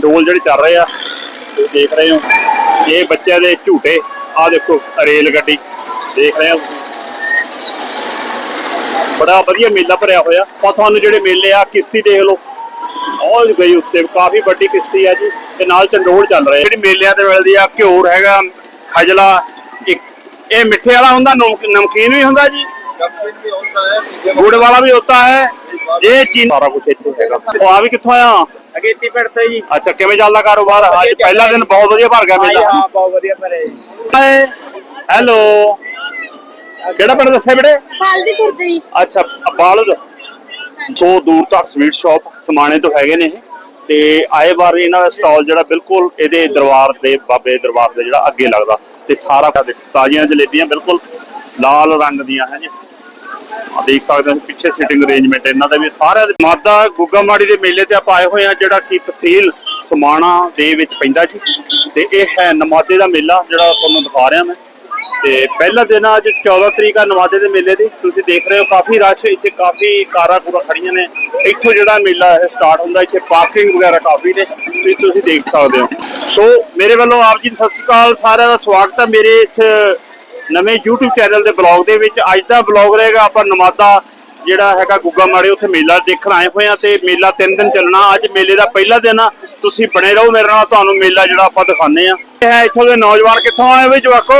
ਡੋਲ ਜਿਹੜੇ ਚੱਲ ਰਹੇ ਆ, ਤੁਸੀਂ ਦੇਖ ਰਹੇ ਹੋ। ਇਹ ਬੱਚਿਆਂ ਦੇ ਝੂਟੇ ਆ ਦੇਖੋ, ਰੇਲ ਗੱਡੀ, ਦੇਖ ਰਹੇ ਹੋ ਬੜਾ ਵਧੀਆ ਮੇਲਾ ਭਰਿਆ ਹੋਇਆ। ਆ ਤੁਹਾਨੂੰ ਜਿਹੜੇ ਮੇਲੇ ਆ, ਕਿਸ਼ਤੀ ਦੇਖ ਲਓ। ਉਹ ਗਈ ਉੱਤੇ, ਕਾਫੀ ਵੱਡੀ ਕਿਸ਼ਤੀ ਆ ਜੀ, ਤੇ ਨਾਲ ਚੰਡੋਲ ਚੱਲ ਰਹੇ ਜਿਹੜੀ ਮੇਲਿਆਂ ਤੇ ਮਿਲਦੀ ਆ, ਘਿਓਰ ਹੈਗਾ, ਖਜਲਾ ਇਹ ਮਿੱਠੇ ਵਾਲਾ ਹੁੰਦਾ ਨਮਕੀਨ ਵੀ ਹੁੰਦਾ ਜੀ। ਗੁੜ ਵਾਲਾ ਵੀ ਹੁੰਦਾ ਹੈ। ਇਹ ਚੀਜ਼ ਸਾਰਾ ਕੁਝ ਇੱਥੇ ਹੈਗਾ। ਆ ਵੀ ਕਿੱਥੋਂ ਆਇਆ? ਅਗੇਤੀ ਪੜਤਾ ਜੀ। ਅੱਛਾ ਕਿਵੇਂ ਚੱਲਦਾ ਕਾਰੋਬਾਰ? ਅੱਜ ਪਹਿਲਾ ਦਿਨ ਬਹੁਤ ਵਧੀਆ ਭਰ ਗਿਆ ਮੇਲਾ। ਹਾਂ ਬਹੁਤ ਵਧੀਆ ਭਰੇ ਹੈਲੋ। ਕਿਹੜਾ ਪਿੰਡ ਦੱਸਿਆ ਬੇਟੇ ਹਲਦੀ ਕੁਰਦੇ ਜੀ। ਅੱਛਾ ਬਾਲਦ। ਸੋ ਦੂਰ ਤੱਕ ਸਵੀਟ ਸ਼ਾਪ ਸਮਾਣੇ ਤੋਂ ਹੈਗੇ ਨੇ ਇਹ। ਤੇ ਆਏ ਵਾਰ ਇਹਨਾਂ ਦਾ ਸਟਾਲ ਜਿਹੜਾ ਬਿਲਕੁਲ ਇਹਦੇ ਦਰਬਾਰ ਦੇ ਬਾਬੇ ਦਰਬਾਰ ਦੇ ਜਿਹੜਾ ਅੱਗੇ ਲੱਗਦਾ। ਤੇ ਸਾਰਾ ਤਾਜ਼ੀਆਂ ਜਲੇਬੀਆਂ ਬਿਲਕੁਲ ਲਾਲ ਰੰਗ ਦੀਆਂ ਹੈ ਜੀ। ਆ ਦੇਖ ਸਕਦੇ ਹੋ ਪਿੱਛੇ ਸੀਟਿੰਗ ਅਰੇਂਜਮੈਂਟ ਇਹਨਾਂ ਦਾ ਵੀ ਸਾਰਿਆਂ ਦੇ ਮਾਦਾ ਗੁੱਗਾਮਾੜੀ ਦੇ ਮੇਲੇ ਤੇ ਆਪਾਂ ਆਏ ਹੋਏ ਆ ਜਿਹੜਾ ਕਿ ਤਹਿਸੀਲ ਸਮਾਣਾ ਦੇ ਵਿੱਚ ਪੈਂਦਾ ਜੀ। ਤੇ ਇਹ ਹੈ ਨਮਾਦੇ ਦਾ ਮੇਲਾ, ਜਿਹੜਾ ਤੁਹਾਨੂੰ ਦਿਖਾ ਰਿਹਾ ਮੈਂ। ਤੇ ਪਹਿਲਾ ਦਿਨ ਅੱਜ 14 ਤਰੀਕ ਆ ਨਵਾਦੇ ਦੇ ਮੇਲੇ ਦੀ। ਤੁਸੀਂ ਦੇਖ ਰਹੇ ਹੋ, ਕਾਫੀ ਰਸ਼ ਇੱਥੇ ਕਾਫੀ ਕਾਰਾਂ ਕੂਰਾਂ ਖੜੀਆਂ ਨੇ। ਇੱਥੋਂ ਜਿਹੜਾ ਮੇਲਾ ਇਹ ਸਟਾਰਟ ਹੁੰਦਾ, ਇੱਥੇ ਪਾਰਕਿੰਗ ਵਗੈਰਾ ਕਾਫੀ ਨੇ ਵੀ ਤੁਸੀਂ ਦੇਖ ਸਕਦੇ ਹੋ। ਸੋ ਮੇਰੇ ਵੱਲੋਂ ਆਪ ਜੀ ਨੂੰ ਸਤਿ ਸ਼੍ਰੀ ਅਕਾਲ, ਸਾਰਿਆਂ ਦਾ ਸਵਾਗਤ ਹੈ। ਮੇਰੇ ਇਸ ਨਵੇਂ YouTube ਚੈਨਲ ਦੇ ਬਲੌਗ ਦੇ ਵਿੱਚ ਅੱਜ ਦਾ ਬਲੌਗ ਰਹੇਗਾ ਆਪਾਂ ਨਮਾਦਾ ਜਿਹੜਾ ਹੈਗਾ ਗੁੱਗਾ ਮਾੜੇ ਉੱਥੇ ਮੇਲਾ ਦੇਖਣ ਆਏ ਹੋਏ ਆ ਤੇ ਮੇਲਾ 3 ਦਿਨ ਚੱਲਣਾ। ਅੱਜ ਮੇਲੇ ਦਾ ਪਹਿਲਾ ਦਿਨ ਆ। ਤੁਸੀਂ ਬਣੇ ਰਹੋ ਮੇਰੇ ਨਾਲ ਤੁਹਾਨੂੰ ਮੇਲਾ ਜਿਹੜਾ ਆਪਾਂ ਦਿਖਾਣੇ ਆ। ਇਹ ਹੈ ਇੱਥੋਂ ਦੇ ਨੌਜਵਾਨ ਕਿੱਥੋਂ ਆਏ ਵੇ ਜਵਾਕੋ?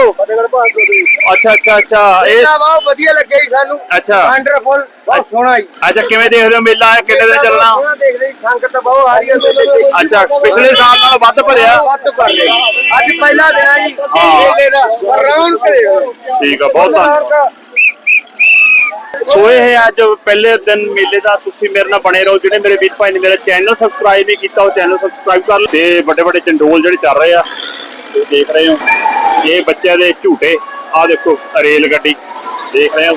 ਅੱਛਾ ਅੱਛਾ ਅੱਛਾ। ਇਹ ਬਹੁਤ ਵਧੀਆ ਲੱਗਿਆ ਜੀ ਸਾਨੂੰ। ਅੱਛਾ। ਵੰਡਰਫੁਲ ਬਹੁਤ ਸੋਹਣਾ ਜੀ। ਅੱਛਾ ਕਿਵੇਂ ਦੇਖ ਰਹੇ ਹੋ ਮੇਲਾ? ਇਹ ਕਿੰਨੇ ਦਿਨ ਚੱਲਣਾ? ਸੋਹਣਾ ਦੇਖ ਰਹੀ ਸੰਗਤ ਬਹੁਤ ਆ ਰਹੀ ਹੈ ਮੇਲੇ ਤੇ ਅੱਛਾ ਪਿਛਲੇ ਸਾਲ ਨਾਲੋਂ ਵੱਧ ਭਰਿਆ। ਵੱਧ ਭਰ ਗਈ ਅੱਜ ਪਹਿਲਾ ਦਿਨ ਆ ਜੀ ਹਾਂ। ਮੇਲੇ ਦਾ। ਰੌਣਕ ਠੀਕ ਆ ਬਹੁਤ ਧੰਨਵਾਦ ਸੋ ਇਹ ਹੈ ਅੱਜ ਪਹਿਲੇ ਦਿਨ ਮੇਲੇ ਦਾ। ਤੁਸੀਂ ਮੇਰੇ ਨਾਲ ਬਣੇ ਰਹੋ। ਜਿਹੜੇ ਮੇਰੇ ਵੀਰ ਭਾਈ ਨੇ ਮੇਰਾ ਚੈਨਲ ਸਬਸਕ੍ਰਾਈਬ ਨਹੀਂ ਕੀਤਾ, ਉਹ ਚੈਨਲ ਸਬਸਕ੍ਰਾਈਬ ਕਰ ਲਓ। ਤੇ ਵੱਡੇ ਵੱਡੇ ਚੰਡੋਲ ਜਿਹੜੇ ਚੱਲ ਰਹੇ ਆ, ਤੁਸੀਂ ਦੇਖ ਰਹੇ ਹੋ। ਇਹ ਬੱਚਿਆਂ ਦੇ ਝੂਟੇ। ਆ ਦੇਖੋ, ਰੇਲ ਗੱਡੀ। ਦੇਖ ਰਹੇ ਹੋ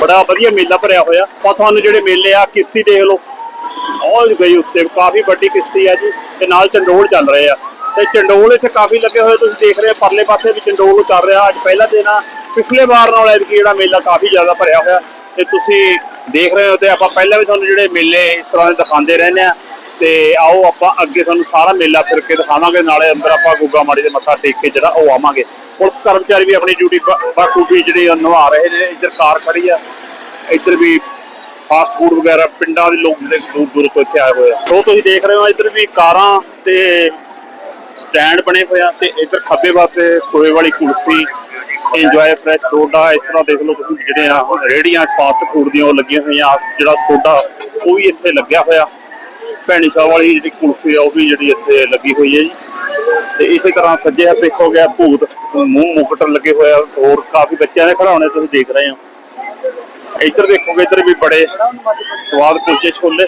ਬੜਾ ਵਧੀਆ ਮੇਲਾ ਭਰਿਆ ਹੋਇਆ। ਆ ਤੁਹਾਨੂੰ ਜਿਹੜੇ ਮੇਲੇ ਆ, ਕਿਸ਼ਤੀ ਦੇਖ ਲਓ। ਉਹ ਗਈ ਉੱਤੇ। ਕਾਫੀ ਵੱਡੀ ਕਿਸ਼ਤੀ ਆ ਜੀ। ਤੇ ਨਾਲ ਚੰਡੋਲ ਚੱਲ ਰਹੇ ਆ। ਤੇ ਚੰਡੋਲ ਇੱਥੇ ਕਾਫੀ ਲੱਗੇ ਹੋਏ। ਤੁਸੀਂ ਦੇਖ ਰਹੇ ਹੋ, ਪਰਲੇ ਪਾਸੇ ਵੀ ਚੰਡੋਲ ਚੱਲ ਰਿਹਾ। ਅੱਜ ਪਹਿਲਾ ਦਿਨ ਆ। ਪਿਛਲੇ ਵਾਰ ਨਾਲ ਐਤਕੀ ਜਿਹੜਾ ਮੇਲਾ ਕਾਫੀ ਜ਼ਿਆਦਾ ਭਰਿਆ ਹੋਇਆ ਤੇ ਤੁਸੀਂ ਦੇਖ ਰਹੇ ਹੋ ਤੇ ਆਪਾਂ ਪਹਿਲਾਂ ਵੀ ਤੁਹਾਨੂੰ ਜਿਹੜੇ ਮੇਲੇ ਇਸ ਤਰ੍ਹਾਂ ਦੇ ਦਿਖਾਉਂਦੇ ਰਹਿੰਦੇ ਆ ਤੇ ਆਓ ਆਪਾਂ ਅੱਗੇ ਤੁਹਾਨੂੰ ਸਾਰਾ ਮੇਲਾ ਫਿਰ ਕੇ ਦਿਖਾਵਾਂਗੇ, ਨਾਲੇ ਅੰਦਰ ਆਪਾਂ ਗੁੱਗਾ ਮਾੜੀ ਦੇ ਮੱਥਾ ਟੇਕ ਕੇ ਜਿਹੜਾ ਉਹ ਆਵਾਂਗੇ। ਪੁਲਿਸ ਕਰਮਚਾਰੀ ਵੀ ਆਪਣੀ ਡਿਊਟੀ ਬਾਖੂਬੀ ਜਿਹੜੀ ਨਿਭਾ ਰਹੇ ਨੇ, ਇੱਧਰ ਕਾਰ ਖੜੀ ਆ, ਇੱਧਰ ਵੀ ਫਾਸਟ ਫੂਡ ਵਗੈਰਾ, ਪਿੰਡਾਂ ਦੇ ਲੋਕ ਜਿਹੜੇ ਦੂਰ ਦੂਰ ਤੋਂ ਇੱਥੇ ਆਏ ਹੋਏ ਆ। ਸੋ ਤੁਸੀਂ ਦੇਖ ਰਹੇ ਹੋ ਇੱਧਰ ਵੀ ਕਾਰਾਂ ਤੇ ਸਟੈਂਡ ਬਣੇ ਹੋਏ ਆ ਤੇ ਇੱਧਰ ਖੱਬੇ ਪਾਸੇ ਖੋਏ ਵਾਲੀ ਕੁਲਫੀ ਇੰਜੋਏ ਫਰੈਸ਼ ਸੋਡਾ, ਇਸ ਤਰ੍ਹਾਂ ਦੇਖ ਲਓ ਤੁਸੀਂ ਜਿਹੜੇ ਆ ਰੇੜੀਆਂ ਫਾਸਟ ਫੂਡ ਦੀਆਂ ਉਹ ਲੱਗੀਆਂ ਹੋਈਆਂ ਜਿਹੜਾ ਸੋਡਾ, ਉਹ ਵੀ ਇੱਥੇ ਲੱਗਿਆ ਹੋਇਆ। ਭੈਣੀ ਸ਼ਾਹ ਵਾਲੀ ਜਿਹੜੀ ਕੁਲਫੀ ਆ, ਉਹ ਵੀ ਜਿਹੜੀ ਇੱਥੇ ਲੱਗੀ ਹੋਈ ਹੈ ਜੀ। ਤੇ ਇਸੇ ਤਰ੍ਹਾਂ ਸੱਜੇ ਹੱਥ ਦੇਖੋ ਗਿਆ, ਭੂਤ, ਮੂੰਹ ਮੁਕਟ ਲੱਗੇ ਹੋਏ ਆ, ਹੋਰ ਕਾਫੀ ਬੱਚਿਆਂ ਦੇ ਖਿਡੌਣੇ ਤੁਸੀਂ ਦੇਖ ਰਹੇ ਹੋ। ਇੱਧਰ ਦੇਖੋਗੇ ਇੱਧਰ ਵੀ ਬੜੇ ਸਵਾਦ ਕੁਲਚੇ ਛੋਲੇ।